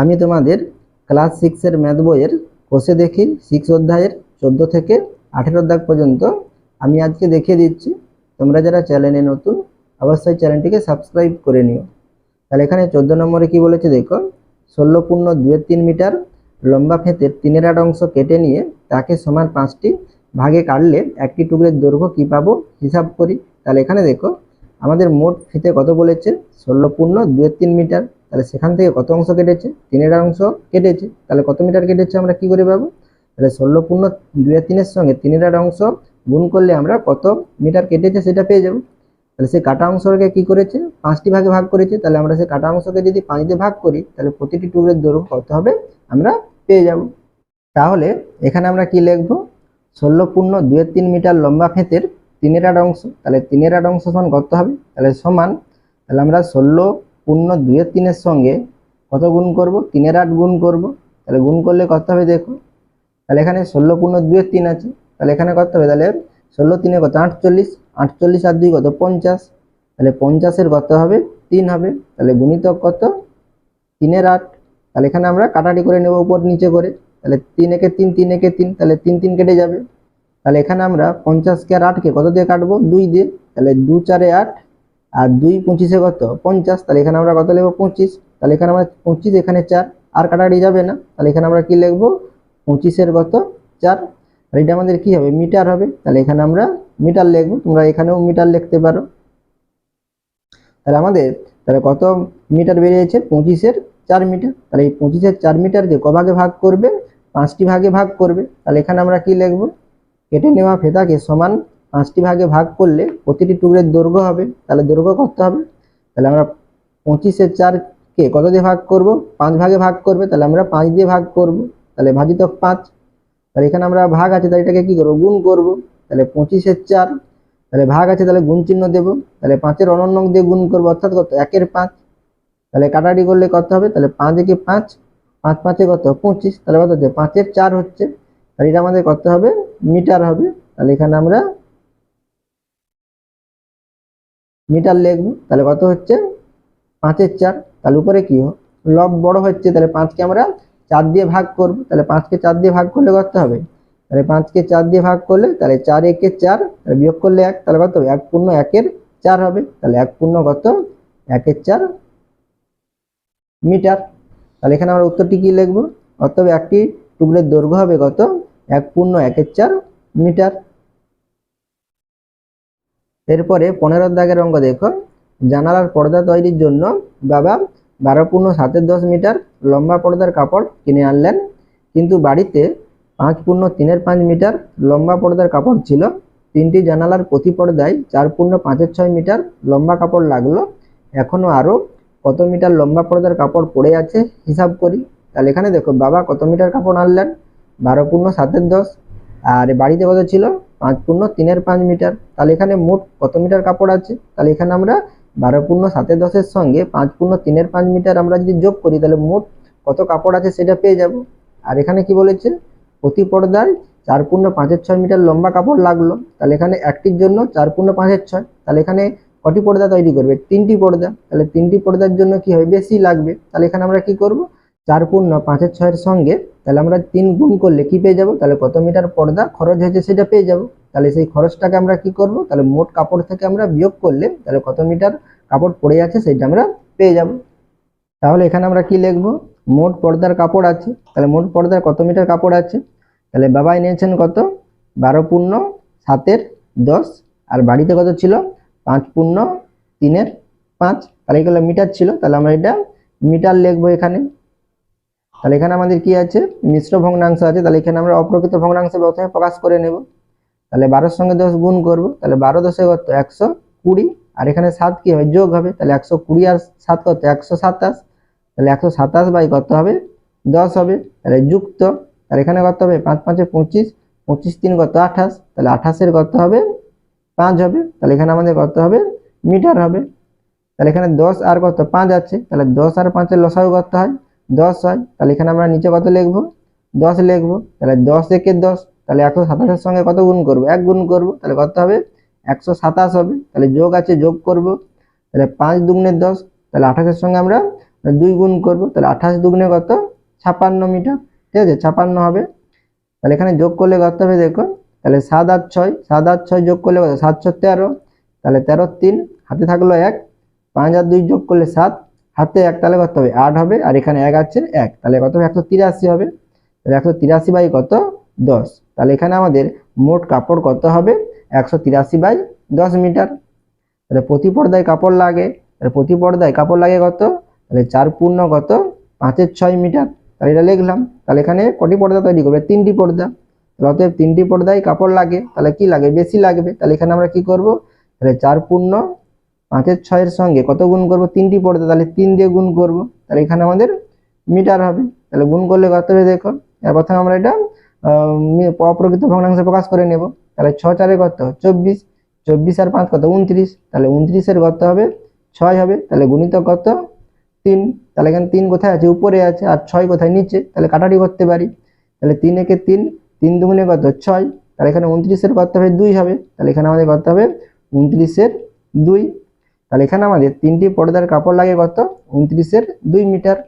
আমি তোমাদের ক্লাস সিক্সের ম্যাথ বইয়ের কোষে দেখি, সিক্স অধ্যায়ের চোদ্দ থেকে আঠেরো দাগ পর্যন্ত আমি আজকে দেখিয়ে দিচ্ছি। তোমরা যারা চ্যানেলে নতুন, অবশ্যই চ্যানেলটিকে সাবস্ক্রাইব করে নিও। তাহলে এখানে চোদ্দ নম্বরে কি বলেছে দেখো? ষোলো পূর্ণ দুয়ের তিন মিটার, লম্বা ফেঁতের তিনের আট অংশ কেটে নিয়ে তাকে সমান পাঁচটি ভাগে কাটলে একটি টুকরের দৈর্ঘ্য কী পাবো? হিসাব করি। তাহলে এখানে দেখো, আমাদের মোট ফিতে কত বলেছে? ষোলো পূর্ণ দুয়ের তিন মিটার তাহলে সেখান থেকে কত অংশ কেটেছে? তিনের অংশ কেটেছে। তাহলে কত মিটার কেটেছে আমরা কি করে পাবো? তাহলে ষোলো পূর্ণ দুয়ের তিনের সঙ্গে তিনের অংশ গুণ করলে আমরা কত মিটার কেটেছে সেটা পেয়ে যাব। তাহলে সেই কাটা অংশকে কি করেছে? পাঁচটি ভাগে ভাগ করেছে। তাহলে আমরা সেই কাটা অংশকে যদি পাঁচ দিয়ে ভাগ করি, তাহলে প্রতিটি টুকরের দৈর্ঘ্য কত হবে? আমরা পেয়ে যাব। তাহলে এখানে আমরা কি লিখব? ষোলো পূর্ণ দুয়ের তিন মিটার লম্বা ফেঁতের তিনের আট অংশ। তাহলে তিনের আট অংশ সমান কত হবে? তাহলে সমান, তাহলে আমরা ষোলো পূর্ণ দুয়ের তিনের সঙ্গে কত গুণ করব? তিনের আট গুণ করব। তাহলে গুণ করলে কত হবে দেখো? তাহলে এখানে ষোলো পূর্ণ দুয়ের তিন আছে। তাহলে এখানে কত হবে? তাহলে ষোলো তিনে কত? আটচল্লিশ। আটচল্লিশ আর দুই কত? পঞ্চাশ। তাহলে পঞ্চাশের কত হবে? তিন হবে। তাহলে গুণিতক কত? তিনের আট। তাহলে এখানে আমরা কাটাটি করে নেব উপর নিচে করে। তাহলে তিন একে তিন তিন একে তিন। তাহলে তিন তিন কেটে যাবে। তাহলে এখানে আমরা পঞ্চাশকে আর আটকে কত দিয়ে কাটবো? দুই দিয়ে। তাহলে দু চারে আট আর দুই পঁচিশে কত? পঞ্চাশ। তাহলে এখানে আমরা কত লিখব? পঁচিশ। তাহলে এখানে আমরা পঁচিশ, এখানে চার। আর কাটাটি যাবে না। তাহলে এখানে আমরা কি লিখব? পঁচিশের কত? চার। আর এটা আমাদের কি হবে? মিটার হবে। তাহলে এখানে আমরা মিটার লিখব। তোমরা এখানেও মিটার লিখতে পারো। তাহলে আমাদের, তাহলে কত মিটার বেরিয়েছে? পঁচিশের চার মিটার। তাহলে এই পঁচিশের চার মিটারকে ক ভাগে ভাগ করবে, পাঁচটি ভাগে ভাগ করবে। তাহলে এখানে আমরা কি লিখব? কেটে নেওয়া ফেতাকে সমান পাঁচটি ভাগে ভাগ করলে প্রতিটি টুকরের দৈর্ঘ্য হবে। তাহলে দৈর্ঘ্য কত হবে? তাহলে আমরা পঁচিশের চারকে কত দিয়ে ভাগ করব? পাঁচ ভাগে ভাগ করবে, তাহলে আমরা পাঁচ দিয়ে ভাগ করব। তাহলে ভাজিতক পাঁচ। তাহলে এখানে আমরা ভাগ আছে, তাহলে এটাকে কি করব? গুণ করব। তাহলে পঁচিশের চার। তাহলে ভাগ আছে, তাহলে গুণ চিহ্ন দেবো। তাহলে পাঁচের অনন্য দিয়ে গুণ করব, অর্থাৎ কত? একের পাঁচ। তাহলে কাটাটি করলে কত হবে? তাহলে পাঁচ একে পাঁচ। পাঁচ পাঁচে কত? পঁচিশ। তাহলে কত হচ্ছে? পাঁচের চার হচ্ছে। তাহলে এটা আমাদের কত হবে? মিটার হবে। তাহলে এখানে আমরা মিটার লিখব, তাহলে কত হচ্ছে? পাঁচের চার, তাহলে উপরে কি হয়? লব বড় হচ্ছে, তাহলে পাঁচকে আমরা চার দিয়ে ভাগ করব, তাহলে পাঁচকে চার দিয়ে ভাগ করলে কত হবে? তাহলে পাঁচকে চার দিয়ে ভাগ করলে, তাহলে চার একে চার, তাহলে বিয়োগ করলে এক, তাহলে কত এক পূর্ণ একের চার হবে, তাহলে এক পূর্ণ কত? একের চার মিটার। তাহলে এখানে আমরা উত্তরটি কি লিখব? অর্থাৎ একটি টুকরের দৈর্ঘ্য হবে কত? এক পূর্ণ একের চার মিটার। এরপরে পনেরো দাগের অঙ্ক দেখো। জানালার পর্দা তৈরির জন্য বাবা বারো পূর্ণ সাতের দশ মিটার লম্বা পর্দার কাপড় কিনে আনলেন। কিন্তু বাড়িতে পাঁচ পূর্ণ তিনের পাঁচ মিটার লম্বা পর্দার কাপড় ছিল। তিনটি জানালার প্রতি পর্দায় চার পূর্ণ পাঁচের ছয় মিটার লম্বা কাপড় লাগল। এখনও আরও কত মিটার লম্বা পর্দার কাপড় পড়ে আছে হিসাব করি। তাহলে এখানে দেখো, বাবা কত মিটার কাপড় আনলেন? বারো পূর্ণ সাতের দশ। আর বাড়িতে কত ছিল? পাঁচ পূর্ণ তিনের পাঁচ মিটার। তাহলে এখানে মোট কত মিটার কাপড় আছে? তাহলে এখানে আমরা বারো পূর্ণ সাতের দশের সঙ্গে পাঁচ পূর্ণ তিনের পাঁচ মিটার আমরা যদি যোগ করি, তাহলে মোট কত কাপড় আছে সেটা পেয়ে যাব। আর এখানে কি বলেছে? প্রতি পর্দায় চার পূর্ণ পাঁচের ছয় মিটার লম্বা কাপড় লাগল। তাহলে এখানে একটির জন্য চার পূর্ণ পাঁচের ছয়। তাহলে এখানে কটি পর্দা তৈরি করবে? তিনটি পর্দা। তাহলে তিনটি পর্দার জন্য কি হবে বেশি লাগবে। তাহলে এখানে আমরা কি করব? চার পূর্ণ পাঁচের ছয়ের সঙ্গে তাহলে আমরা তিন গুণ করলে কি পেয়ে যাব? তাহলে কত মিটার পর্দা খরচ হয়েছে সেটা পেয়ে যাব। তাহলে সেই খরচটাকে আমরা কি করব? তাহলে মোট কাপড় থেকে আমরা বিয়োগ করলে তাহলে কত মিটার কাপড় পড়ে আছে সেটা আমরা পেয়ে যাব। তাহলে এখানে আমরা কি লিখব? মোট পর্দার কাপড় আছে। তাহলে মোট পর্দার কত মিটার কাপড় আছে? তাহলে বাবাই নিয়েছেন কত? বারো পূর্ণ সাতের দশ। আর বাড়িতে কত ছিল? পাঁচ পূর্ণ তিনের পাঁচ। তাহলে এগুলো মিটার ছিল। তাহলে আমরা এটা মিটার লিখব এখানে। তাহলে এখানে আমাদের কি আছে? মিশ্র ভগ্নাংশ আছে। তাহলে এখানে আমরা অপ্রকৃত ভগ্নাংশ প্রথমে প্রকাশ করে নেব। তাহলে বারোর সঙ্গে দশ গুণ করব। তাহলে বারো দশে কত একশো কুড়ি। আর এখানে সাত কি হবে? যোগ হবে। তাহলে একশো কুড়ি আর সাত কত? একশো সাতাশ। তাহলে একশো সাতাশ বাই কত হবে? দশ হবে। তাহলে যুক্ত। তাহলে এখানে কত হবে? পাঁচ পাঁচে পঁচিশ। পঁচিশ তিন কত? আঠাশ। তাহলে আঠাশের কত হবে? পাঁচ হবে। তাহলে এখানে আমাদের কত হবে? মিটার হবে। তাহলে এখানে দশ আর কত? পাঁচ আছে। তাহলে দশ আর পাঁচের লসাও কত হয়? দশ হয়, তাহলে এখানে আমরা নিচে কত লিখব? দশ লিখব, তাহলে দশ একে দশ, তাহলে একশো সাতাশের সঙ্গে কত গুণ করব? এক গুণ করব, তাহলে কত হবে? একশো সাতাশ হবে, তাহলে যোগ আছে, যোগ করব। তাহলে পাঁচ দুগুণের দশ, তাহলে আঠাশের সঙ্গে আমরা দুই গুণ করব, তাহলে আঠাশ দুগুণে কত? ছাপান্ন মিটার, ঠিক আছে, ছাপান্ন হবে। তাহলে এখানে যোগ করলে কত হবে দেখো? তাহলে সাত আট ছয়, সাত আট ছয় যোগ করলে কত? সাতশো তেরো, তাহলে তেরো তিন, হাতে থাকল এক, পাঁচ আর দুই যোগ করলে সাত হাতে এক তাহলে কত হবে? আট হবে, আর এখানে এক আছে এক। তাহলে কত হবে? একশো তিরাশি হবে। তাহলে একশো তিরাশি বাই কত? দশ। তাহলে এখানে আমাদের মোট কাপড় কত হবে? একশো তিরাশি বাই দশ মিটার। তাহলে প্রতি পর্দায় কাপড় লাগে। তাহলে প্রতি পর্দায় কাপড় লাগে কত? তাহলে চার পূর্ণ কত? পাঁচের ছয় মিটার। তাহলে এটা লিখলাম। তাহলে এখানে কটি পর্দা তৈরি করবে? তিনটি পর্দা। তাহলে অতএব তিনটি পর্দায় কাপড় লাগে। তাহলে কি লাগে? বেশি লাগবে। তাহলে এখানে আমরা কি করব? তাহলে চার পূর্ণ পাঁচের ছয়ের সঙ্গে কত গুণ করব? তিনটি পড়তে, তাহলে তিন দিয়ে গুণ করব। তাহলে এখানে আমাদের মিটার হবে। তাহলে গুণ করলে কত দেখো? প্রথমে আমরা এটা অপ্রকৃত ভগ্নাংশে প্রকাশ করে নেব। তাহলে ছ চারে কত? চব্বিশ। চব্বিশ আর পাঁচ কত? উনত্রিশ। তাহলে উনত্রিশের কত হবে? ছয় হবে। তাহলে গুণিত কত? তিন। তাহলে এখানে তিন কোথায় আছে? উপরে আছে। আর ছয় কোথায়? নিচে। তাহলে কাটাটি করতে পারি। তাহলে তিন একে তিন। তিন দুগুণে কত? ছয়। তাহলে এখানে উনত্রিশের কত হবে? দুই হবে। তাহলে এখানে আমাদের কত হবে? উনত্রিশের দুই। তাহলে এখানে আমাদের তিনটি পর্দার কাপড় লাগে কত? উনত্রিশের দুই মিটার।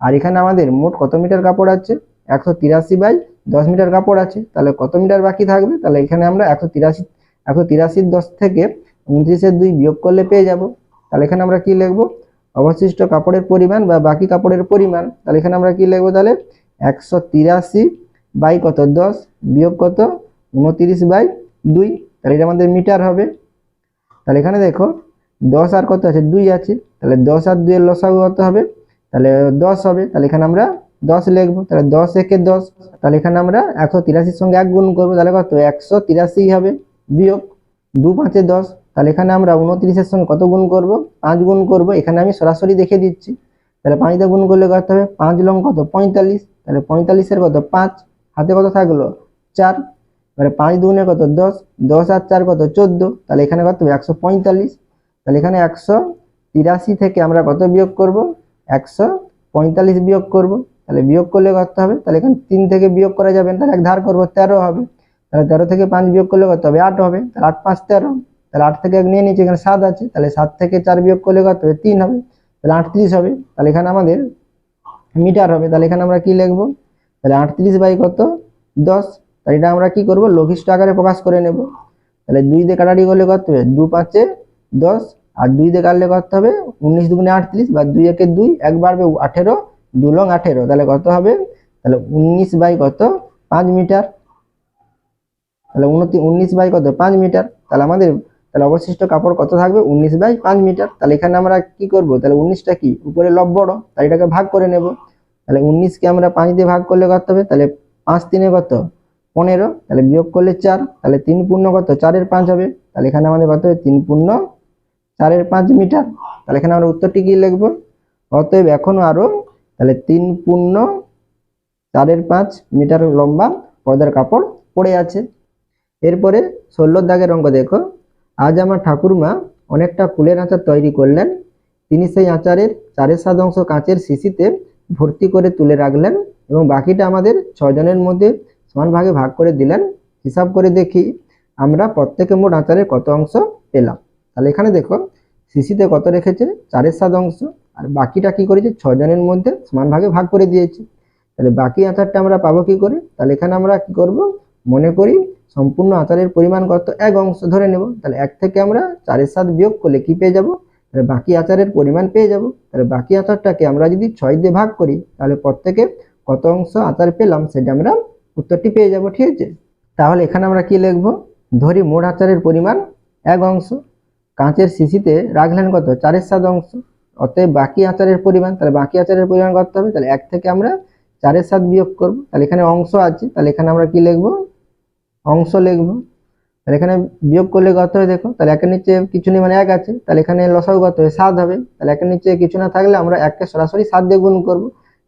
আর এখানে আমাদের মোট কত মিটার কাপড় আছে? একশো তিরাশি বাই দশ মিটার কাপড় আছে। তাহলে কত মিটার বাকি থাকবে? তাহলে এখানে আমরা একশো তিরাশি, একশো তিরাশির দশ থেকে উনত্রিশের দুই বিয়োগ করলে পেয়ে যাব। তাহলে এখানে আমরা কি লিখব? অবশিষ্ট কাপড়ের পরিমাণ বা বাকি কাপড়ের পরিমাণ। তাহলে এখানে আমরা কি লিখব? তাহলে একশো তিরাশি বাই কত? দশ বিয়োগ কত? উনত্রিশ বাই দুই। তাহলে এটা আমাদের মিটার হবে। তাহলে এখানে দেখো দশ আর কত আছে? দুই আছে। তাহলে দশ আর দুইয়ের লসাগু কত হবে? তাহলে দশ হবে। তাহলে এখানে আমরা দশ লিখব। তাহলে দশ একে দশ। তাহলে এখানে আমরা একশো তিরাশির সঙ্গে এক গুণ করব। তাহলে কত? একশো তিরাশি হবে। বিয়োগ দু পাঁচে দশ। তাহলে এখানে আমরা উনত্রিশের সঙ্গে কত গুণ করব? পাঁচ গুণ করব। এখানে আমি সরাসরি দেখে দিচ্ছি। তাহলে পাঁচ দিয়ে গুণ করলে কত হবে? পাঁচ লং কত? পঁয়তাল্লিশ। তাহলে পঁয়তাল্লিশের কত? পাঁচ। হাতে কত থাকল? চার। এবারে পাঁচ দুগুণে কত? দশ। দশ আর চার কত? চোদ্দ। তাহলে এখানে কত হবে? একশো পঁয়তাল্লিশ। তাহলে এখানে একশো তিরাশি থেকে আমরা কত বিয়োগ করব? একশো পঁয়তাল্লিশ বিয়োগ করব। তাহলে বিয়োগ করলে কত হবে? তাহলে এখানে তিন থেকে বিয়োগ করা যাবে তাহলে এক ধার করব, তেরো হবে। তাহলে তেরো থেকে পাঁচ বিয়োগ করলে কত হবে? আট হবে। তাহলে আট পাঁচ তেরো। তাহলে আট থেকে এক নিয়ে নিচ্ছি এখানে সাত আছে। তাহলে সাত থেকে চার বিয়োগ করলে কত হবে? তিন হবে। তাহলে আটত্রিশ হবে। তাহলে এখানে আমাদের মিটার হবে। তাহলে এখানে আমরা কি লিখব? তাহলে আটত্রিশ বাই কত? দশ। তাহলে এটা আমরা কি করব? লঘিষ্ঠ আকারে প্রকাশ করে নেব। তাহলে দুই দিয়ে কাটাটি করলে কত হবে? দু পাঁচে দশ। আর দুই দিয়ে কাটলে কত হবে? উনিশ দুগুণে আটত্রিশ বা দুই একে দুই, এক বাড়বে আঠেরো, দু লং আঠেরো, তাহলে কত হবে? তাহলে উনিশ বাই কত? পাঁচ মিটার। তাহলে উনতি, উনিশ বাই কত? পাঁচ মিটার। তাহলে আমাদের, তাহলে অবশিষ্ট কাপড় কত থাকবে? উনিশ বাই পাঁচ মিটার। তাহলে এখানে আমরা কি করব? তাহলে উনিশটা কি? উপরে লব বড় তাই এটাকে ভাগ করে নেব। তাহলে উনিশকে আমরা পাঁচ দিয়ে ভাগ করলে কত হবে? তাহলে পাঁচ তিনে কত? পনেরো। তাহলে বিয়োগ করলে চার। তাহলে তিন পূর্ণ কত? চারের পাঁচ হবে। তাহলে এখানে আমাদের কত হবে? তিন পূর্ণ চারের পাঁচ মিটার। তাহলে এখানে আমরা উত্তরটি কি লিখব? অতএব এখনও আরও, তাহলে তিন পূর্ণ চারের পাঁচ মিটার লম্বা পর্দার কাপড় পড়ে আছে। এরপরে ষোলোর দাগের অঙ্ক দেখো। আজ আমার ঠাকুরমা অনেকটা ফুলের আচার তৈরি করলেন। তিনি সেই আচারের চারের সাত অংশ কাঁচের শিশিতে ভর্তি করে তুলে রাখলেন এবং বাকিটা আমাদের ছজনের মধ্যে সমান ভাগে ভাগ করে দিলেন। হিসাব করে দেখি আমরা প্রত্যেকে মোট আচারের কত অংশ পেলাম। তাহলে এখানে দেখো শিশিতে কত রেখেছে? চারের সাত অংশ। আর বাকিটা কি করেছে? ছজনের মধ্যে সমান ভাগে ভাগ করে দিয়েছে। তাহলে বাকি আচারটা আমরা পাবো কি করে? তাহলে এখানে আমরা কি করব? মনে করি সম্পূর্ণ আচারের পরিমাণ কত? এক অংশ ধরে নেব। তাহলে এক থেকে আমরা চারের সাত বিয়োগ করলে কি পেয়ে যাব? তাহলে বাকি আচারের পরিমাণ পেয়ে যাব। তাহলে বাকি আচারটাকে আমরা যদি ছয় দিয়ে ভাগ করি, তাহলে প্রত্যেকে কত অংশ আচার পেলাম সেটা আমরা উত্তরটি পেয়ে যাব, ঠিক আছে? তাহলে এখানে আমরা কি লিখব? ধরি মোট আচারের পরিমাণ এক অংশ। কাঁচের শিশিতে রাখলেন কত? চারের সাত অংশ। অতএব বাকি আচারের পরিমাণ, তাহলে বাকি আচারের পরিমাণ করতে হবে? তাহলে এক থেকে আমরা চারের সাত বিয়োগ করব। তাহলে এখানে অংশ আছে। তাহলে এখানে আমরা কি লিখব? অংশ লিখব। তাহলে এখানে বিয়োগ করলে কত হয় দেখো? তাহলে একের নিচে কিছু নেই মানে এক আছে। তাহলে এখানে লসাগু কত হবে সাত হবে। তাহলে একের নিচে কিছু না থাকলে আমরা এককে সরাসরি সাত দিয়ে গুণ করব।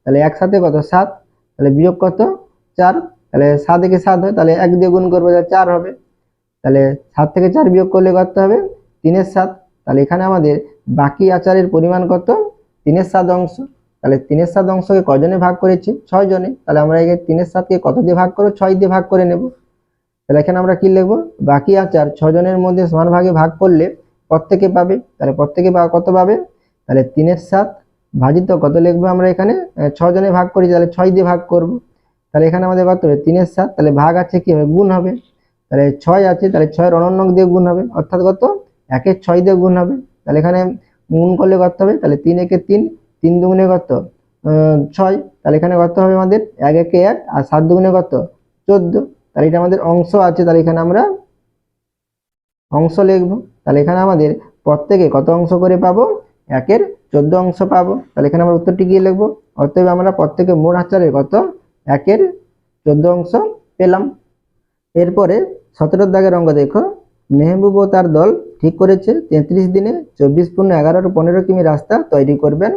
তাহলে এক সাথে কত? সাত। তাহলে বিয়োগ কত? চার। তাহলে সাত থেকে সাত হয়। তাহলে এক দিয়ে গুণ করব চার হবে। তাহলে সাত থেকে চার বিয়োগ করলে কত হবে? তিনের সাত তাহলে এখানে আমাদের বাকি আচারের পরিমাণ কত? তিনের সাত অংশ। তাহলে তিনের সাত অংশকে কজনে ভাগ করেছি? ছয় জনে। তাহলে আমরা এই তিনের সাতকে কত দিয়ে ভাগ করব? ছয় দিয়ে ভাগ করে নেব। তাহলে এখানে আমরা কি লিখব? বাকি আচার ছজনের মধ্যে সমান ভাগে ভাগ করলে প্রত্যেকে পাবে। তাহলে প্রত্যেকে কত পাবে? তাহলে তিনের সাত ভাজিত কত লিখব আমরা এখানে? আহ, ছ জনে ভাগ করেছি তাহলে ছয় দিয়ে ভাগ করব। তাহলে এখানে আমাদের কত হবে? তিনের সাত তাহলে ভাগ আছে কি হবে? গুণ হবে। তাহলে ছয় আছে তাহলে ছয়ের অনন্য দিয়ে গুণ হবে। অর্থাৎ কত? একের ছয় দিয়ে গুণ হবে। তাহলে এখানে গুণ করলে কত হবে? তাহলে তিন একে তিন তিন দুগুণে কত? ছয়। তাহলে এখানে কত হবে আমাদের? এক একে এক, আর সাত দুগুণে কত? চোদ্দ। তাহলে এটা আমাদের অংশ আছে, তাহলে এখানে আমরা অংশ লিখব। তাহলে এখানে আমাদের প্রত্যেকে কত অংশ করে পাবো? একের চোদ্দ অংশ পাবো। তাহলে এখানে আমরা উত্তরটি গিয়ে লিখব? অতএব আমরা প্রত্যেকে মোট আচারে কত? একের চোদ্দ অংশ পেলাম। এরপরে সতেরো দাগের অঙ্ক দেখো। মেহবুব ও তার দল ঠিক করেছে, তেত্রিশ দিনে চব্বিশ পূর্ণ এগারোর পনেরো কিমি রাস্তা তৈরি করবেন।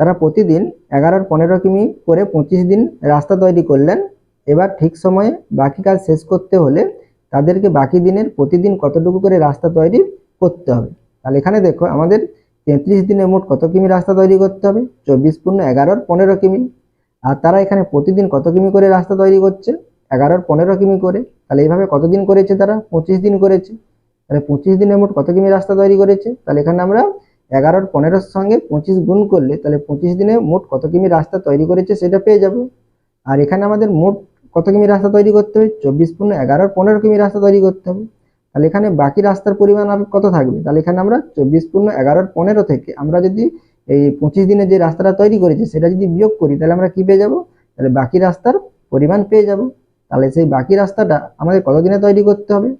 তারা প্রতিদিন এগারোর পনেরো কিমি করে পঁচিশ দিন রাস্তা তৈরি করলেন। এবার ঠিক সময়ে বাকি কাজ শেষ করতে হলে তাদেরকে বাকি দিনের প্রতিদিন কতটুকু করে রাস্তা তৈরি করতে হবে? তাহলে এখানে দেখো আমাদের তেত্রিশ দিনে মোট কত কিমি রাস্তা তৈরি করতে হবে? চব্বিশ পূর্ণ এগারোর পনেরো কিমি। আর তারা এখানে প্রতিদিন কত কিমি করে রাস্তা তৈরি করছে? এগারোর পনেরো কিমি করে। তাহলে এইভাবে কতদিন করেছে তারা? পঁচিশ দিন করেছে। তাহলে পঁচিশ দিনে মোট কত কিমি রাস্তা তৈরি করেছে? তাহলে এখানে আমরা এগারোর পনেরোর সঙ্গে পঁচিশ গুণ করলে তাহলে পঁচিশ দিনে মোট কত কিমি রাস্তা তৈরি করেছে সেটা পেয়ে যাব। আর এখানে আমাদের মোট কত কিমি রাস্তা তৈরি করতে হবে? চব্বিশ পূর্ণ এগারোর পনেরো কিমি রাস্তা তৈরি করতে হবে। তাহলে এখানে বাকি রাস্তার পরিমাণ আর কত থাকবে? তাহলে এখানে আমরা চব্বিশ পূর্ণ এগারোর পনেরো থেকে আমরা যদি এই পঁচিশ দিনে যে রাস্তাটা তৈরি করেছি সেটা যদি বিয়োগ করি, তাহলে আমরা কি পেয়ে যাব? তাহলে বাকি রাস্তার পরিমাণ পেয়ে যাব। তাহলে সেই বাকি রাস্তাটা আমাদের কত দিনে তৈরি করতে হবে?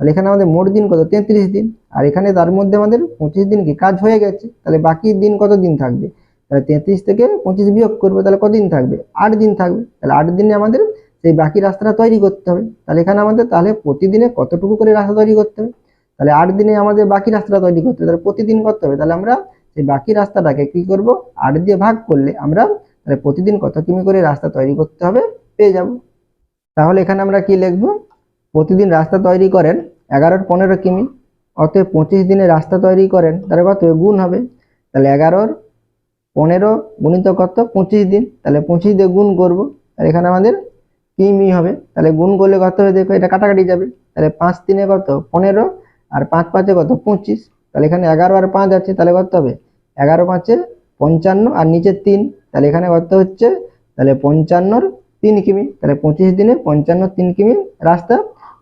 তাহলে এখানে আমাদের মোট দিন কত? তেত্রিশ দিন। আর এখানে তার মধ্যে আমাদের পঁচিশ দিন কি কাজ হয়ে গেছে? তাহলে বাকি দিন কত দিন থাকবে? তাহলে তেত্রিশ থেকে পঁচিশ বিয়োগ করবে, তাহলে কত দিন থাকবে? আট দিন থাকবে। তাহলে আট দিনে আমাদের সেই বাকি রাস্তাটা তৈরি করতে হবে। তাহলে এখানে আমাদের তাহলে প্রতিদিনে কতটুকু করে রাস্তা তৈরি করতে হবে? তাহলে আট দিনে আমাদের বাকি রাস্তাটা তৈরি করতে হবে। তাহলে প্রতিদিন করতে হবে। তাহলে আমরা সেই বাকি রাস্তাটাকে কি করব? আট দিয়ে ভাগ করলে আমরা তাহলে প্রতিদিন কত কিমি করে রাস্তা তৈরি করতে হবে পেয়ে যাব। তাহলে এখানে আমরা কি লিখব? প্রতিদিন রাস্তা তৈরি করেন এগারোর পনেরো কিমি, অতএব পঁচিশ দিনে রাস্তা তৈরি করেন, তাহলে কত গুণ হবে? তাহলে এগারোর পনেরো গুণিত কত? পঁচিশ দিন, তাহলে পঁচিশ দিয়ে গুণ করব, তাহলে এখানে আমাদের কিমি হবে, তাহলে গুণ করলে কত হবে? দেখো, এটা কাটাকাটি যাবে, তাহলে পাঁচ তিনে কত? পনেরো, আর পাঁচ পাঁচে কত? পঁচিশ, তাহলে এখানে এগারো আর পাঁচ আছে, তাহলে কত হবে? এগারো পাঁচে পঞ্চান্ন, আর নিচে তিন, তাহলে এখানে কত হচ্ছে? তাহলে পঞ্চান্নর তিন কিমি, তাহলে পঁচিশ দিনে পঞ্চান্ন তিন কিমি রাস্তা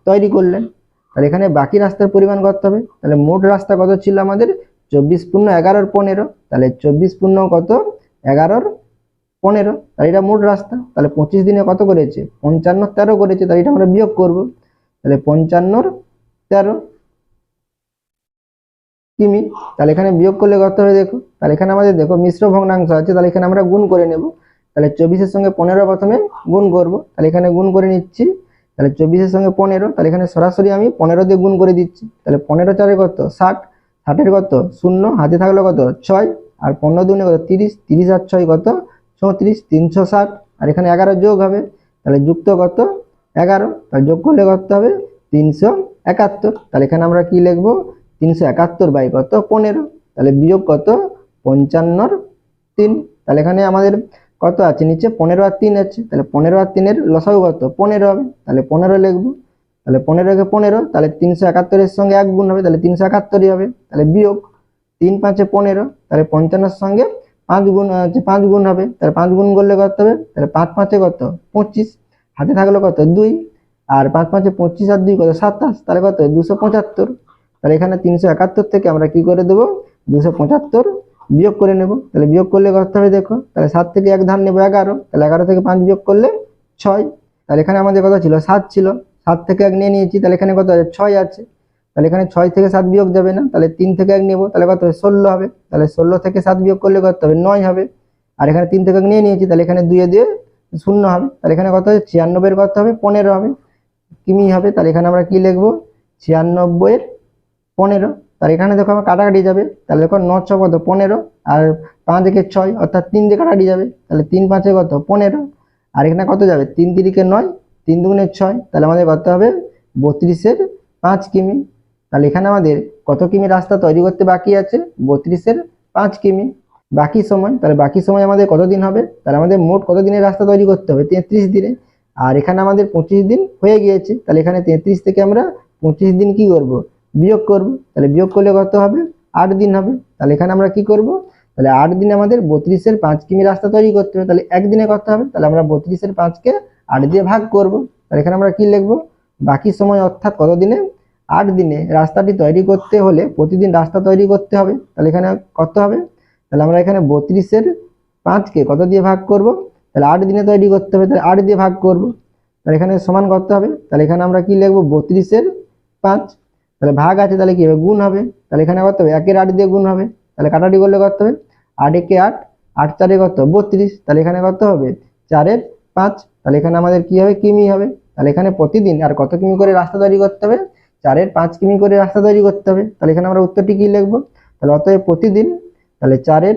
তৈরি করলেন। তাহলে এখানে বাকি রাস্তার পরিমাণ কত হবে? তাহলে মোট রাস্তা কত ছিল আমাদের? চব্বিশ পূর্ণ এগারোর পনেরো। তাহলে চব্বিশ পূর্ণ কত? এগারোর পনেরো। তাহলে এটা মোট রাস্তা। তাহলে পঁচিশ দিনে কত করেছে? পঞ্চান্ন তেরো করেছে। তাহলে এটা আমরা বিয়োগ করব। তাহলে পঞ্চান্নর তেরো কিমি। তাহলে এখানে বিয়োগ করলে কত হবে দেখো? তাহলে এখানে আমাদের দেখো মিশ্র ভগ্নাংশ আছে। তাহলে এখানে আমরা গুণ করে নেব। তাহলে চব্বিশের সঙ্গে পনেরো প্রথমে গুণ করব। তাহলে এখানে গুণ করে নিচ্ছি তাহলে চব্বিশের সঙ্গে পনেরো, তাহলে এখানে সরাসরি আমি পনেরো দিয়ে গুণ করে দিচ্ছি। তাহলে পনেরো চারে কত? ষাট। ষাটের কত? শূন্য। হাতে থাকল কত? ছয়। আর পনেরো দুগুণে কত? তিরিশ। তিরিশ আর ছয় কত? চৌত্রিশ। তিনশো ষাট। আর এখানে এগারো যোগ হবে। তাহলে যুক্ত কত? এগারো। তাহলে যোগ করলে কত হবে? তিনশো একাত্তর। তাহলে এখানে আমরা কি লিখব? তিনশো একাত্তর বাই কত? পনেরো। তাহলে বিয়োগ কত? পঞ্চান্নর তিন। তাহলে এখানে আমাদের কত আছে? নিচে পনেরো আর তিন আছে। তাহলে পনেরো আর তিনের লসাগু কত? পনেরো হবে। তাহলে পনেরো লিখব। তাহলে পনেরোকে পনেরো, তাহলে তিনশো একাত্তরের সঙ্গে এক গুণ হবে, তাহলে তিনশো একাত্তরই হবে। তাহলে বিয়োগ তিন পাঁচে পনেরো, তাহলে পঞ্চান্নর সঙ্গে পাঁচ গুণ হচ্ছে পাঁচ গুণ হবে। তাহলে পাঁচ গুণ করলে কত হবে? তাহলে পাঁচ পাঁচে কত? পঁচিশ। হাতে থাকল কত? দুই। আর পাঁচ পাঁচে পঁচিশ আর দুই কত? সাতাশ। তাহলে কত? দুশো পঁচাত্তর। তাহলে এখানে তিনশো একাত্তর থেকে আমরা কি করে দেবো? দুশো পঁচাত্তর বিয়োগ করে নেব। তাহলে বিয়োগ করলে কত হবে দেখো? তাহলে সাত থেকে এক ধান নেব এগারো। তাহলে এগারো থেকে পাঁচ বিয়োগ করলে ছয়। তাহলে এখানে আমাদের কথা ছিল? সাত ছিল। সাত থেকে এক নিয়ে নিয়েছি, তাহলে এখানে কত আছে? ছয় আছে। তাহলে এখানে ছয় থেকে সাত বিয়োগ যাবে না। তাহলে তিন থেকে এক নেব, তাহলে কত হবে? ষোলো হবে। তাহলে ষোলো থেকে সাত বিয়োগ করলে কত হবে? নয় হবে। আর এখানে তিন থেকে এক নিয়ে নিয়েছি, তাহলে এখানে দুয়ে দিয়ে শূন্য হবে। তাহলে এখানে কত হবে ছিয়ানব্বইয়ের কত হবে? পনেরো হবে। কিমি হবে। তাহলে এখানে আমরা কি লিখব? ছিয়ানব্বইয়ের পনেরো। তার এখানে দেখো আমার কাটাকাটি যাবে। তাহলে দেখো ন, ছ কত? পনেরো। আর পাঁচ দিকে ছয়, অর্থাৎ তিন দিয়ে কাটাকাটি যাবে। তাহলে তিন পাঁচে কত? পনেরো। আর এখানে কত যাবে? তিন তিরিকে নয়, তিন দুগুণে ছয়। তাহলে আমাদের কত হবে বত্রিশের পাঁচ কিমি। তাহলে এখানে আমাদের কত কিমি রাস্তা তৈরি করতে বাকি আছে? বত্রিশের পাঁচ কিমি। বাকি সময়, তাহলে বাকি সময় আমাদের কত দিন হবে? তাহলে আমাদের মোট কত দিনের রাস্তা তৈরি করতে হবে? তেত্রিশ দিনে। আর এখানে আমাদের পঁচিশ দিন হয়ে গিয়েছে। তাহলে এখানে তেত্রিশ থেকে আমরা পঁচিশ দিন কি করব? বিয়োগ করব, তাহলে বিয়োগ করলে কত হবে? আট দিন হবে। তাহলে এখানে আমরা কি করব? তাহলে আট দিনে আমাদের বত্রিশের পাঁচ কিমি রাস্তা তৈরি করতে হবে। তাহলে একদিনে করতে হবে? তাহলে আমরা বত্রিশের পাঁচকে আট দিয়ে ভাগ করব। তাহলে এখানে আমরা কি লিখব? বাকি সময় অর্থাৎ কত দিনে? আট দিনে রাস্তাটি তৈরি করতে হলে প্রতিদিন রাস্তা তৈরি করতে হবে। তাহলে এখানে কত হবে? তাহলে আমরা এখানে বত্রিশের পাঁচকে কত দিয়ে ভাগ করব? তাহলে আট দিনে তৈরি করতে হবে। তাহলে আট দিয়ে ভাগ করব। তাহলে এখানে সমান করতে হবে? তাহলে এখানে আমরা কি লিখব? বত্রিশের পাঁচ। তাহলে ভাগ আছে, তাহলে কি হবে? গুণ হবে। তাহলে এখানে কত হবে, একের আট দিয়ে গুণ হবে। তাহলে কাটাটি করলে কত হবে, আট একে আট আট চারে কত বত্রিশ। তাহলে এখানে কত হবে, চারের পাঁচ। তাহলে এখানে আমাদের কি হবে? কিমি হবে। তাহলে এখানে প্রতিদিন আর কত কিমি করে রাস্তা তৈরি করতে হবে? চারের পাঁচ কিমি করে রাস্তা তৈরি করতে হবে। তাহলে এখানে আমরা উত্তরটি কি লিখব? তাহলে অতএব প্রতিদিন তাহলে চারের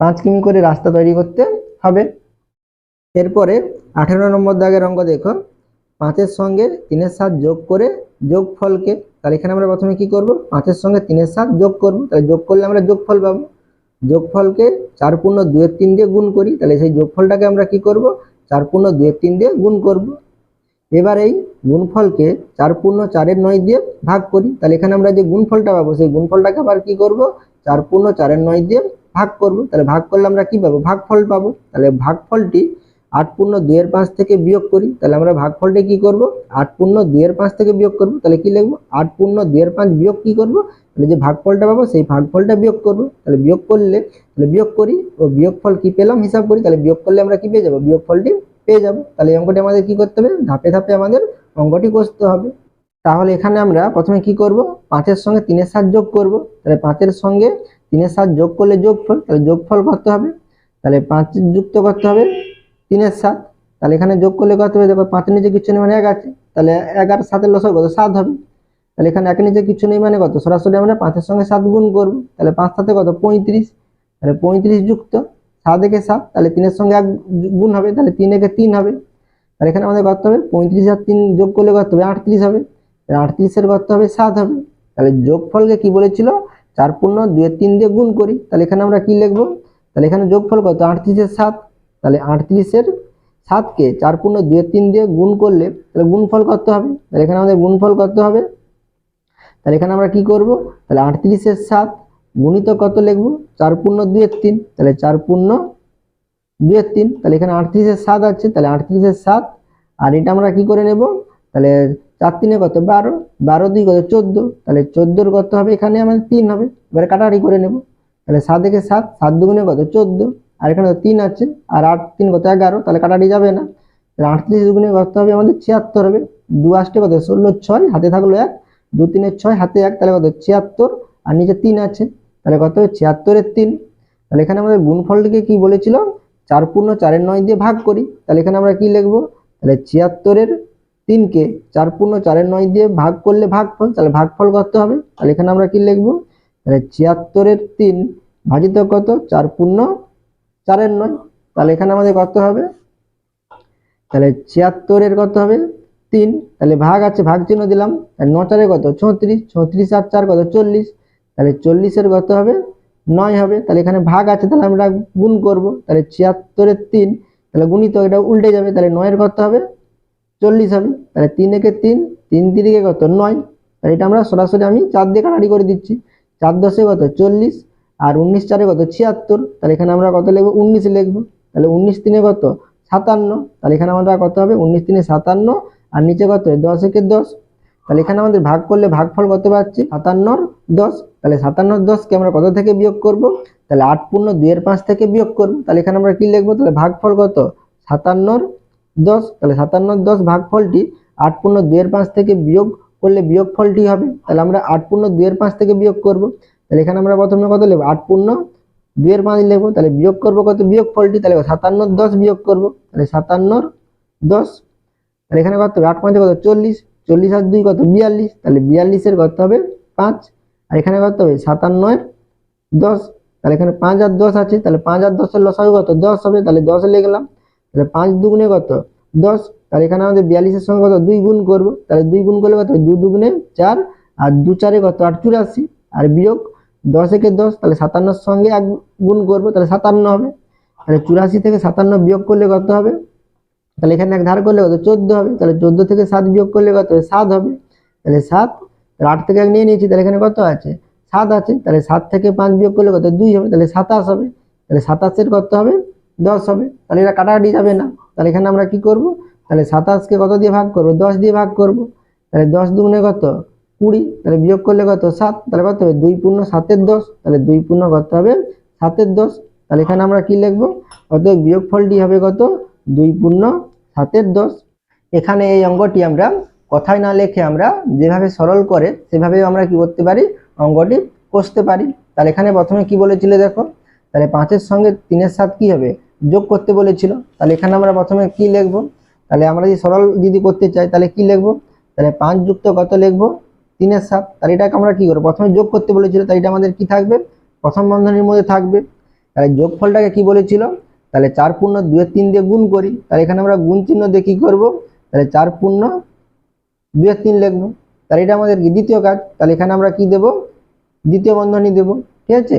পাঁচ কিমি করে রাস্তা তৈরি করতে হবে। এরপরে আঠেরো নম্বর দাগের অঙ্ক দেখো। পাঁচের সঙ্গে তিনের সাত যোগ করে যোগফলকে, তাহলে এখানে আমরা প্রথমে কি করব? পাঁচের সঙ্গে তিনের সাত যোগ করব। তাহলে যোগ করলে আমরা যোগফল পাবো। যোগফলকে চার পূর্ণ দুয়ের তিন দিয়ে গুণ করি, তাহলে সেই যোগফলটাকে আমরা কি করব? চার পূর্ণ দুয়ের তিন দিয়ে গুণ করব। এবার এই গুণফলকে চার পূর্ণ চারের নয় দিয়ে ভাগ করি, তাহলে এখানে আমরা যে গুণফলটা পাবো, সেই গুণফলটাকে আবার কি করব? চার পূর্ণ চারের নয় দিয়ে ভাগ করব। তাহলে ভাগ করলে আমরা কি পাবো? ভাগফল পাবো। তাহলে ভাগফলটি আট পূর্ণ দুইয়ের পাঁচ থেকে বিয়োগ করি, তাহলে আমরা ভাগফলটা কি করব? আট পূর্ণ দুইয়ের পাঁচ থেকে বিয়োগ করব, তাহলে কি লিখব? আট পূর্ণ দুইয়ের পাঁচ বিয়োগ কি করব? তাহলে যে ভাগফলটা পাবো, সেই ভাগফলটা বিয়োগ করব। তাহলে বিয়োগ করলে, তাহলে বিয়োগ করি ও বিয়োগফল কি পেলাম? হিসাব করি, তাহলে বিয়োগ করলে আমরা কি পেয়ে যাব? বিয়োগফলটি পেয়ে যাব। তাহলে এই অঙ্কটি আমাদের কি করতে হবে? ধাপে ধাপে আমাদের অঙ্কটি কষতে হবে। তাহলে এখানে আমরা প্রথমে কি করব? পাঁচের সঙ্গে তিনের সাত যোগ করব। তাহলে পাঁচের সঙ্গে তিনের সাত যোগ করলে যোগফল, তাহলে যোগফল করতে হবে? তাহলে পাঁচ যুক্ত করতে হবে তিনের সাত। তাহলে এখানে যোগ করলে কত হবে দেখো পাঁচের নিচে কিছু নেই মানে এক আছে। তাহলে এক আর সাতের লসক কত? সাত হবে। তাহলে এখানে একের নিচে কিছু নেই মানে কত? সরাসরি আমরা পাঁচের সঙ্গে সাত গুণ করব। তাহলে পাঁচ সাথে কত? পঁয়ত্রিশ। তাহলে পঁয়ত্রিশ যুক্ত। সাত একে সাত, তাহলে তিনের সঙ্গে এক গুণ হবে। তাহলে তিন একে তিন হবে। তাহলে এখানে আমাদের করতে হবে? পঁয়ত্রিশ আর তিন যোগ করলে কত হবে? আটত্রিশ হবে। আটত্রিশের করতে হবে? সাত হবে। তাহলে যোগফলকে কি বলেছিল? চার পূর্ণ দুয়ের তিন দিয়ে গুণ করি। তাহলে এখানে আমরা কি লিখব? তাহলে এখানে যোগফল কত? আটত্রিশের সাত। তাহলে আটত্রিশের সাতকে চার পূর্ণ দুয়ের তিন দিয়ে গুণ করলে তাহলে গুণফল করতে হবে? তাহলে এখানে আমাদের গুণফল করতে হবে? তাহলে এখানে আমরা কি করব? তাহলে আটত্রিশের সাত গুণিত কত লিখব? চার পূর্ণ দুয়ের তিন। তাহলে চার পূর্ণ দুয়ের তিন। তাহলে এখানে আটত্রিশের সাত আছে। তাহলে আটত্রিশের সাত, আর এটা আমরা কি করে নেব? তাহলে চার তিনে কত? বারো। বারো দুই কত? চোদ্দ। তাহলে চোদ্দোর কত হবে? এখানে আমাদের তিন হবে। এবারে কাটাকাটি করে নেব। তাহলে সাত থেকে সাত সাত দুগুণে কত? চোদ্দ। আর এখানে তো তিন আছে, আর আট, তিন কত? এগারো, তাহলে কাটাটি যাবে না। আটত্রিশ দুগুণে কত হবে আমাদের ছিয়াত্তর হবে। দু আসতে কত? ষোলো, ছয়, হাতে থাকল এক। দু তিনের ছয়, হাতে এক, তাহলে কত? ছিয়াত্তর। আর নিচে তিন আছে, তাহলে কত? ছিয়াত্তরের তিন। তাহলে এখানে আমাদের গুণফলটিকে কি বলেছিল? চার পূর্ণ চারের নয় দিয়ে ভাগ করি। তাহলে এখানে আমরা কি লিখব? তাহলে ছিয়াত্তরের তিনকে চার পূর্ণ চারের নয় দিয়ে ভাগ করলে ভাগফল, তাহলে ভাগফল করতে হবে। তাহলে এখানে আমরা কি লিখব? তাহলে ছিয়াত্তরের তিন ভাজিত কত? চার পূর্ণ চারের নয়। তাহলে এখানে আমাদের কত হবে? তাহলে ছিয়াত্তরের কত হবে? তিন। তাহলে ভাগ আছে ভাগ চিহ্ন দিলাম ন চারে কত? চৌত্রিশ চৌত্রিশ আর চার কত? চল্লিশ। তাহলে চল্লিশের কত হবে? নয় হবে। তাহলে এখানে ভাগ আছে, তাহলে আমরা গুণ করব। তাহলে ছিয়াত্তরের তিন। তাহলে গুণিত এটা উল্টে যাবে। তাহলে নয়ের কত হবে? চল্লিশ হবে। তাহলে তিন একে তিন তিন তিরিকে কত? নয়। তাহলে এটা আমরা সরাসরি আমি চার দিয়ে কাটাটি করে দিচ্ছি। চার দশে কত? চল্লিশ। আর উনিশ চারে কত? ছিয়াত্তর। তাহলে এখানে আমরা কত লিখব? উনিশ লিখব। তাহলে উনিশ তিনে কত? সাতান্ন। তাহলে এখানে আমাদের কত হবে? উনিশ তিনে সাতান্ন। আর নিচে কত? দশ একে দশ। তাহলে এখানে আমাদের ভাগ করলে ভাগফল কত পাচ্ছি? সাতান্নর দশ। তাহলে সাতান্নর দশকে আমরা কত থেকে বিয়োগ করব? তাহলে আট পূর্ণ দুইয়ের পাঁচ থেকে বিয়োগ করব। তাহলে এখানে আমরা কি লিখব? তাহলে ভাগফল কত? সাতান্নর দশ। তাহলে সাতান্নর দশ ভাগফলটি আট পূর্ণ দুইয়ের পাঁচ থেকে বিয়োগ করলে বিয়োগফলটি হবে। তাহলে আমরা আট পূর্ণ দুইয়ের পাঁচ থেকে বিয়োগ করব। তাহলে এখানে আমরা প্রথমে কত লিখব? আট পূর্ণ। দুইয়ের পাঁচ লিখব। তাহলে বিয়োগ করব কত? বিয়োগফলটি তাহলে সাতান্নর দশ বিয়োগ করব। তাহলে সাতান্নর দশ। তাহলে এখানে কত? হবে? আট পাঁচে কত? চল্লিশ। চল্লিশ আর দুই কত? বিয়াল্লিশ। তাহলে বিয়াল্লিশের কত হবে পাঁচ। আর এখানে কত হবে সাতান্নর দশ। তাহলে এখানে পাঁচ আর দশ আছে। তাহলে পাঁচ আর দশের লসাগু কত? দশ হবে। তাহলে দশে লিখলাম। তাহলে পাঁচ দুগুণে কত? দশ। তাহলে এখানে আমাদের বিয়াল্লিশের সঙ্গে কত? দুই গুণ করব। তাহলে দুই গুণ করলে কত? দু দুগুণে চার। আর দু চারে কত? আট চুরাশি আর বিয়োগ দশ একে দশ, তাহলে সাতান্নর সঙ্গে এক গুণ করব, তাহলে সাতান্ন হবে। তাহলে চুরাশি থেকে সাতান্ন বিয়োগ করলে কত হবে? তাহলে এখানে এক ধার করলে কত? চোদ্দ হবে। তাহলে চোদ্দ থেকে সাত বিয়োগ করলে কত? হবে সাত হবে। তাহলে সাত আট থেকে এক নিয়ে নিয়েছি, তাহলে এখানে কত আছে? সাত আছে। তাহলে সাত থেকে পাঁচ বিয়োগ করলে কত? দুই হবে। তাহলে সাতাশ হবে। তাহলে সাতাশের কত হবে? দশ হবে। তাহলে এটা কাটাকাটি যাবে না। তাহলে এখানে আমরা কি করব? তাহলে সাতাশকে কত দিয়ে ভাগ করব? দশ দিয়ে ভাগ করব। তাহলে দশ দুগুণে কত? কুড়ি, তাহলে বিয়োগ করলে কত? সাত, তাহলে কত হবে? দুই পূর্ণ সাতের দশ, তাহলে দুই পূর্ণ কত হবে? সাতের দশ। তাহলে এখানে আমরা কি লিখব? অতএব বিয়োগফলটি হবে কত? দুই পূর্ণ সাতের দশ। এখানে এই অঙ্কটি আমরা কথায় না লিখে আমরা যেভাবে সরল করে সেভাবে আমরা কি করতে পারি? অঙ্কটি কষতে পারি। তাহলে এখানে প্রথমে কি বলেছিল দেখো? তাহলে পাঁচের সঙ্গে তিনের সাত কি হবে? যোগ করতে বলেছিল। তাহলে এখানে আমরা প্রথমে কি লিখব? তাহলে আমরা যদি সরল যদি করতে চাই, তাহলে কি লিখব? তাহলে পাঁচ যুক্ত কত লিখব? তিনের সাত তাহলে এটাকে আমরা কি করব? প্রথমে যোগ করতে বলেছিল, তাহলে এটা আমাদের কি থাকবে? প্রথম বন্ধনীর মধ্যে থাকবে। তাহলে যোগফলটাকে কি বলেছিল? তাহলে চার পূর্ণ দুয়ের তিন দিয়ে গুণ করি। তাহলে এখানে আমরা গুণ চিহ্ন দিয়ে কি করব? তাহলে চার পূর্ণ দুয়ের তিন লিখব। তাহলে এটা আমাদের কি? দ্বিতীয় কাজ। তাহলে এখানে আমরা কি দেব? দ্বিতীয় বন্ধনী দেব। ঠিক আছে?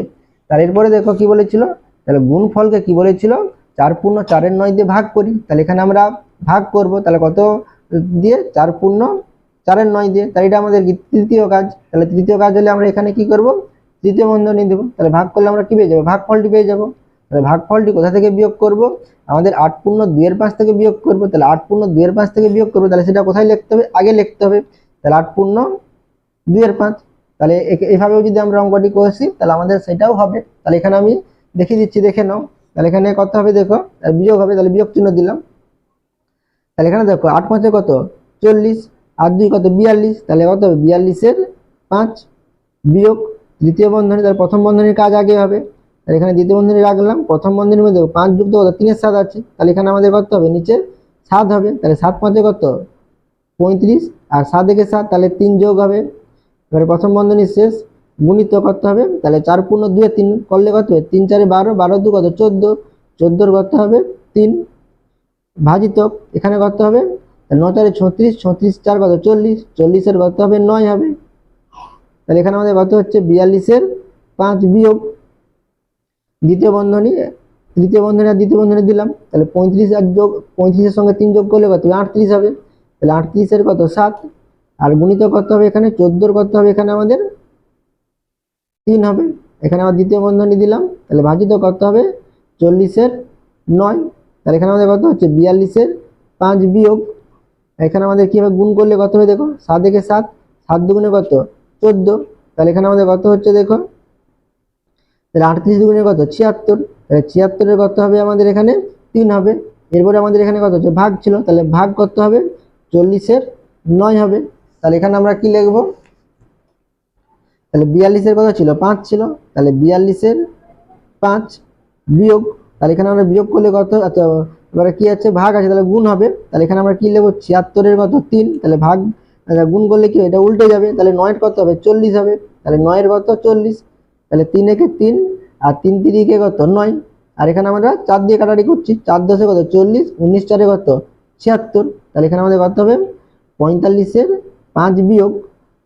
তাহলে এরপরে দেখো কি বলেছিল? তাহলে গুণ ফলকে কি বলেছিল? চার পূর্ণ চারের নয় দিয়ে ভাগ করি। তাহলে এখানে আমরা ভাগ করব। তাহলে কত দিয়ে? চার পূর্ণ চারের নয় দিয়ে, তাহলে এটা আমাদের তৃতীয় কাজ। তাহলে তৃতীয় কাজ হলে আমরা এখানে কি করব? তৃতীয় বন্ধনী দেবো। তাহলে ভাগ করলে আমরা কি পেয়ে যাব? ভাগ ফলটি পেয়ে যাব। তাহলে ভাগ ফলটি কোথা থেকে বিয়োগ করব? আমাদের আট পূর্ণ দুইয়ের পাঁচ থেকে বিয়োগ করব। তাহলে আট পূর্ণ দুয়ের পাঁচ থেকে বিয়োগ করব। তাহলে সেটা কোথায় লিখতে হবে? আগে লিখতে হবে। তাহলে আট পূর্ণ দুইয়ের পাঁচ। তাহলে এভাবেও যদি আমরা অঙ্কটি কষি তাহলে আমাদের সেটাও হবে। তাহলে এখানে আমি দেখিয়ে দিচ্ছি, দেখে নাও। তাহলে এখানে কত হবে দেখো? বিয়োগ হবে, তাহলে বিয়োগ চিহ্ন দিলাম। তাহলে এখানে দেখো, আট পাঁচে কত? চল্লিশ। আর দুই কত বিয়াল্লিশ? তাহলে কত? হবে বিয়াল্লিশের পাঁচ বিয়োগ দ্বিতীয় বন্ধনী, তাহলে প্রথম বন্ধনীর কাজ আগে হবে। তাহলে এখানে দ্বিতীয় বন্ধনী রাখলাম। প্রথম বন্ধনীর মধ্যে পাঁচ যুক্ত কত? তিনের সাত আছে। তাহলে এখানে আমাদের কত হবে? নিচে সাত হবে। তাহলে সাত পাঁচে কত? পঁয়ত্রিশ। আর সাত একে সাত, তাহলে তিন যোগ হবে। এবারে প্রথম বন্ধনী শেষ গুণিত করতে হবে? তাহলে চার পূর্ণ দুয়ে তিন করলে কত হবে? তিন চারে বারো বারো দু কত? চোদ্দ। চোদ্দোর কত হবে? তিন। ভাজিতক এখানে কত হবে? ন চারে ছত্রিশ ছত্রিশ চার কত চল্লিশ, চল্লিশের কত হবে নয় হবে। তাহলে এখানে আমাদের কত হচ্ছে বিয়াল্লিশের পাঁচ বিয়োগ দ্বিতীয় বন্ধনী, তৃতীয় বন্ধনী আর দ্বিতীয় বন্ধনী দিলাম। তাহলে পঁয়ত্রিশ আর যোগ, পঁয়ত্রিশের সঙ্গে তিন যোগ করলে কত আটত্রিশ হবে। তাহলে আটত্রিশের কত? সাত। আর গুণিত কত হবে এখানে? চোদ্দোর কত হবে এখানে আমাদের? তিন হবে। এখানে আবার দ্বিতীয় বন্ধনী দিলাম। তাহলে ভাজিত কত হবে? চল্লিশের নয়। তাহলে এখানে আমাদের কত হচ্ছে? বিয়াল্লিশের পাঁচ বিয়োগ এখানে আমাদের কী হবে গুণ করলে কত হবে দেখো? সাত একে সাত সাত দুগুণে কত? চোদ্দ। তাহলে এখানে আমাদের কত হচ্ছে দেখো? তাহলে আটত্রিশ দুগুণে কত? ছিয়াত্তর। তাহলে ছিয়াত্তরের কত হবে আমাদের এখানে? তিন হবে। এরপরে আমাদের এখানে কত হচ্ছে? ভাগ ছিল। তাহলে ভাগ করতে হবে? চল্লিশের নয় হবে। তাহলে এখানে আমরা কি লিখব? তাহলে বিয়াল্লিশের কত ছিল? পাঁচ ছিল। তাহলে বিয়াল্লিশের পাঁচ বিয়োগ। তাহলে এখানে আমরা বিয়োগ করলে কত? এবারে কি আছে? ভাগ আছে তাহলে গুণ হবে। তাহলে এখানে আমরা কি লিখব? ছিয়াত্তরের কত তিন। তাহলে ভাগ আচ্ছা, গুণ করলে কি এটা উল্টে যাবে। তাহলে নয়ের কত হবে? চল্লিশ হবে। তাহলে নয়ের কত? চল্লিশ। তাহলে তিন একে তিন আর তিন তিরিকে কত? নয়। আর এখানে আমরা চার দিয়ে কাটারি করছি। চার দশে কত? চল্লিশ। উনিশ চারে কত? ছিয়াত্তর। তাহলে এখানে আমাদের কত হবে? পঁয়তাল্লিশের পাঁচ বিয়োগ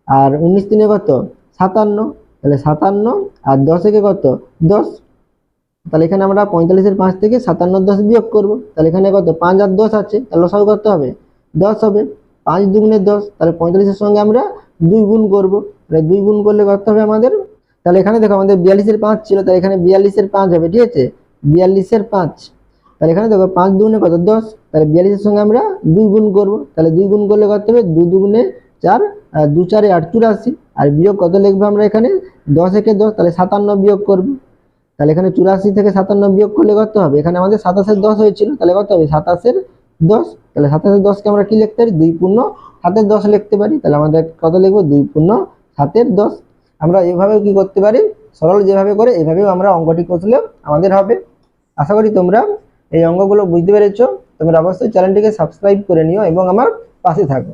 আর উনিশ তিনে কত? সাতান্ন। তাহলে সাতান্ন আর দশ একে কত? দশ। তাহলে এখানে আমরা পঁয়তাল্লিশের পাঁচ থেকে সাতান্ন দশ বিয়োগ করব। তাহলে এখানে কত? পাঁচ আর দশ আছে। তাহলে লসাগু কত হবে? দশ হবে। পাঁচ দুগুণে দশ। তাহলে পঁয়তাল্লিশের সঙ্গে আমরা দুই গুণ করব। তাহলে দুই গুণ করলে কত হবে আমাদের? তাহলে এখানে দেখো আমাদের বিয়াল্লিশের পাঁচ ছিল। তাহলে এখানে বিয়াল্লিশের পাঁচ হবে, ঠিক আছে? বিয়াল্লিশের পাঁচ। তাহলে এখানে দেখো পাঁচ দুগুণে কত? দশ। তাহলে বিয়াল্লিশের সঙ্গে আমরা দুই গুণ করব। তাহলে দুই গুণ করলে কত হবে? দু দুগুণে চার দু চারে আট চুরাশি আর বিয়োগ কত লিখব আমরা এখানে? দশ একে দশ। তাহলে সাতান্ন বিয়োগ করব। তাহলে এখানে চুরাশি থেকে সাতান্ন বিয়োগ করলে কত হবে? এখানে আমাদের সাতাশের দশ হয়েছিল, তাহলে কত হবে? সাতাশের দশ। তাহলে সাতাশের দশকে আমরা কি লিখতে পারি? দুই পূর্ণ সাতের দশ লিখতে পারি। তাহলে আমাদের কত লিখব? দুই পূর্ণ সাতের দশ। আমরা এভাবেও কি করতে পারি? সরল যেভাবে করে এভাবেও আমরা অঙ্কটি করলে আমাদের হবে। আশা করি তোমরা এই অঙ্কগুলো বুঝতে পেরেছ। তোমরা অবশ্যই চ্যানেলটিকে সাবস্ক্রাইব করে নিও এবং আমার পাশে থাকো।